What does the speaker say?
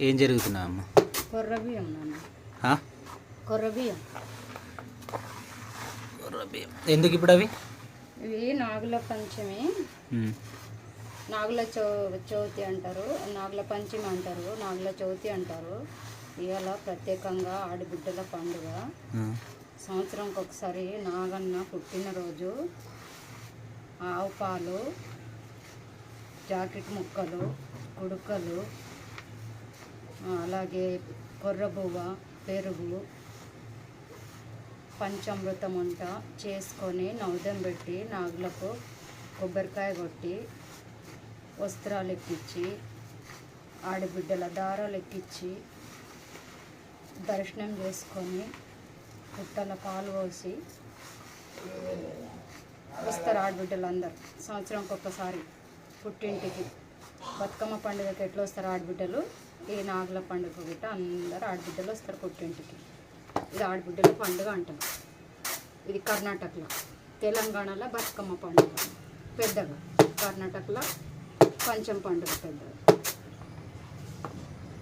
ఏం జరుగుతున్నా అమ్మ? కొర్ర బియ్యం నాన్న. ఆ? కొర్ర బియ్యం. ఎందుకు ఇప్పుడు అవి? ఇవి నాగుల పంచమి. నాగుల చౌ చవితి అంటారు. నాగుల పంచమి అంటారు. నాగుల చవితి అంటారు. ఇవాళ ప్రత్యేకంగా ఆడబిడ్డల పండుగ. సంవత్సరంకి ఒకసారి నాగన్న పుట్టినరోజు. ఆవు పాలు జాకెట్ ముక్కలు కుడుకలు అలాగే కొర్రబువ్వ పెరుగు పంచామృతం వంట చేసుకొని నౌదం పెట్టి నాగులకు కొబ్బరికాయ కొట్టి వస్త్రాలు ఎక్కించి ఆడబిడ్డల దారాలు ఎక్కించి దర్శనం చేసుకొని పుట్టల పాలు పోసి వస్తారు ఆడబిడ్డలు సంవత్సరంకి ఒక్కసారి పుట్టింటికి. బతుకమ్మ పండుగకి ఎట్లా వస్తారు ఆడబిడ్డలు? ఈ నాగుల పండుగ గిట్ట అందరు ఆడబిడ్డలు వస్తారు పుట్టింటికి. ఇది ఆడబిడ్డల పండుగ అంటాం. ఇది కర్ణాటకలో. తెలంగాణలో బతుకమ్మ పండుగ. పెద్దగా. కర్ణాటకలో పంచం పండుగ పెద్దగా.